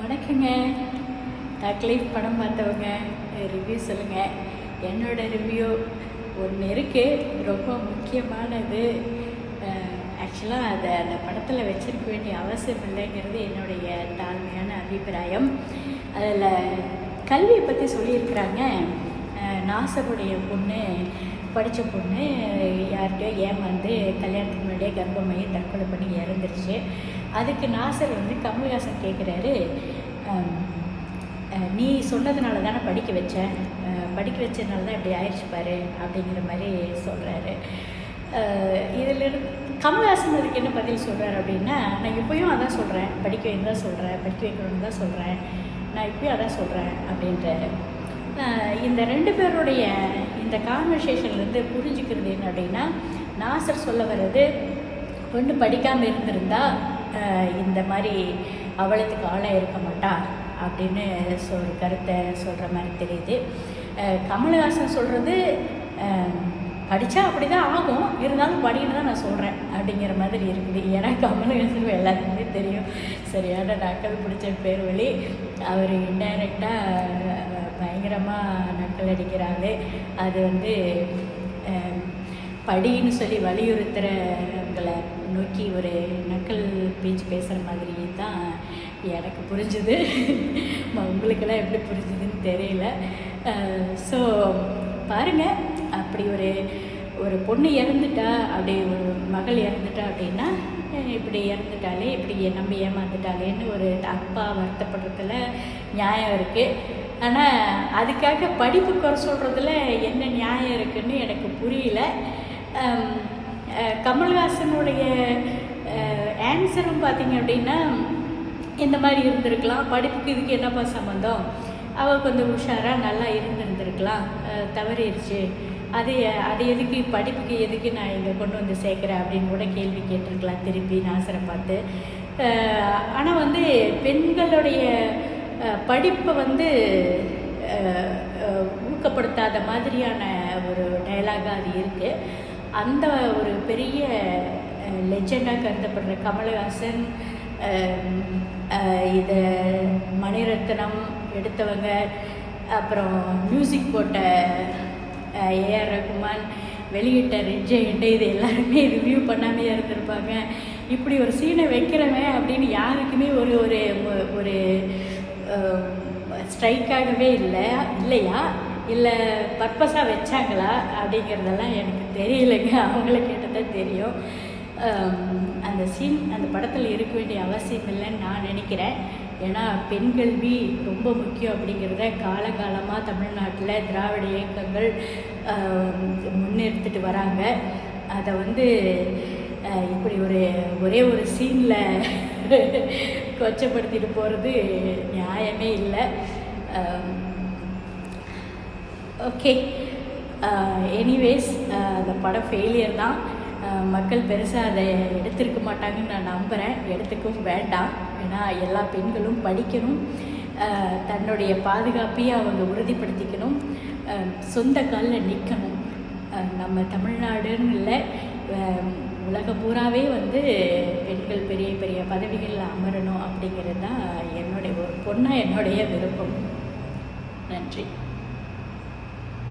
வணக்கங்க. தக்லீஃப் படம் பார்த்தவங்க ரிவ்யூ சொல்லுங்கள் என்னோட ரிவ்யூ ஒன்று இருக்குது ரொம்ப முக்கியமானது. ஆக்சுவலாக அதை அந்த படத்தில் வச்சிருக்க வேண்டிய அவசியம் இல்லைங்கிறது என்னுடைய தாழ்மையான அபிப்பிராயம். அதில் கல்வியை பற்றி சொல்லியிருக்கிறாங்க. நாசருடைய பொண்ணு படித்த பொண்ணு யார்கிட்டயோ ஏமாந்து கல்யாணத்துக்கு முன்னாடியே கர்ப்பமையை தற்கொலை பண்ணி இறந்துருச்சு. அதுக்கு நாசர் வந்து கமல்ஹாசன் கேட்குறாரு நீ சொன்னதுனால தானே படிக்க வச்சேன். படிக்க வச்சதுனால தான் இப்படி ஆயிடுச்சு பாரு அப்படிங்கிற மாதிரி சொல்கிறாரு இதில் கமல்ஹாசன் அதுக்கு என்ன பதில் சொல்கிறார் அப்படின்னா நான் இப்போயும் அதான் சொல்கிறேன் படிக்க வைன்னு தான் சொல்கிறேன் படிக்க வைக்கணும்னு தான் சொல்கிறேன் நான் இப்போயும் அதான் சொல்கிறேன் அப்படின்றாரு. இந்த ரெண்டு பேருடைய இந்த கான்வர்சேஷன்லேருந்து புரிஞ்சுக்கிறது என்ன அப்படின்னா நாசர் சொல்ல வர்றது பொண்ணு படிக்காமல் இருந்திருந்தா இந்த மாதிரி அவலத்துக்கு ஆளாக இருக்க மாட்டா அப்படின்னு சொல் கருத்தை சொல்கிற மாதிரி தெரியுது. கமல்ஹாசன் கமலஹாசன் சொல்கிறது படித்தா அப்படி தான் ஆகும். இருந்தாலும் படின்னு தான் நான் சொல்கிறேன் அப்படிங்கிற மாதிரி இருக்குது. ஏன்னா கமலஹாசன் எல்லாத்துக்குமே தெரியும். சரியான நக்கல் பிடிச்ச பேர் வழி அவர் இன்டைரக்டாக பயங்கரமாக நக்கல் அடிக்கிறாரு. அது வந்து படின்னு சொல்லி வலியுறுத்துறவங்களை நோக்கி ஒரு நக்கல் பேச்சு பேசுகிற மாதிரி தான் எனக்கு புரிஞ்சுது. உங்களுக்கெல்லாம் எப்படி புரிஞ்சுதுன்னு தெரியல. ஸோ பாருங்கள் அப்படி ஒரு ஒரு பொண்ணு இறந்துட்டா அப்படி ஒரு மகள் இறந்துட்டா அப்படின்னா இப்படி இறந்துட்டாலே இப்படி நம்ம ஏமாந்துட்டாலேன்னு ஒரு அப்பா வருத்தப்படுறதுல நியாயம் இருக்குது ஆனால் அதுக்காக படிப்பு குறை சொல்கிறதுல என்ன நியாயம் இருக்குன்னு எனக்கு புரியல. கமல்ஹாசனுடைய ஆன்சரும் பார்த்தீங்க அப்படின்னா இந்த மாதிரி இருந்திருக்கலாம். படிப்புக்கு இதுக்கு என்னப்பா சம்மந்தம் அவள் கொஞ்சம் உஷாராக நல்லா இருந்திருந்திருக்கலாம். தவறிடுச்சு. அது அது எதுக்கு படிப்புக்கு எதுக்கு நான் இங்கே கொண்டு வந்து சேர்க்குறேன் அப்படின்னு கூட கேள்வி கேட்டிருக்கலாம் திருப்பி நாசரை பார்த்து. ஆனால் வந்து பெண்களுடைய படிப்பை வந்து ஊக்கப்படுத்தாத மாதிரியான ஒரு டைலாகாக அது இருக்குது அந்த ஒரு பெரிய லெஜெண்டாக கருதப்படுற கமலஹாசன் இதை மணிரத்னம் எடுத்தவங்க அப்புறம் மியூசிக் போட்ட ஏஆர் ரகுமான் வெளியிட்ட ரெட் இது எல்லாருமே ரிவ்யூ பண்ணாமையே இருந்திருப்பாங்க. இப்படி ஒரு சீனை வைக்கிறவன் அப்படின்னு யாருக்குமே ஒரு ஒரு ஒரு ஸ்ட்ரைக்காகவே இல்லை இல்லையா? இல்லை பர்பஸாக வச்சாங்களா? அப்படிங்கிறதெல்லாம் எனக்கு தெரியல. அவங்கள கேட்டால் தான் தெரியும் அந்த சீன் அந்த படத்தில் இருக்க வேண்டிய அவசியம் இல்லைன்னு நான் நினைக்கிறேன். ஏன்னா பெண் கல்வி ரொம்ப முக்கியம் அப்படிங்கிறத காலகாலமாக தமிழ்நாட்டில் திராவிட இயக்கங்கள் முன்னெடுத்துட்டு வராங்க. அதை வந்து இப்படி ஒரு ஒரே ஒரு சீனில் கொச்சப்படுத்திட்டு போகிறது நியாயமே இல்லை. ஓகே எனிவேஸ் அந்த படம் ஃபெயிலியர் தான். மக்கள் பெருசாக அதை எடுத்திருக்க மாட்டாங்கன்னு நான் நம்புகிறேன் எடுத்துக்கவும் வேண்டாம். ஏன்னா எல்லா பெண்களும் படிக்கணும். தன்னுடைய பாதுகாப்பையும் அவங்க உறுதிப்படுத்திக்கணும். சொந்த காலில் நிற்கணும் நம்ம தமிழ்நாடுன்னு இல்லை உலக உலகம் பூராவே வந்து பெண்கள் பெரிய பெரிய பதவிகளில் அமரணும் அப்படிங்கிறது தான் என்னுடைய ஒரு பொண்ணாக என்னுடைய விருப்பம். நன்றி.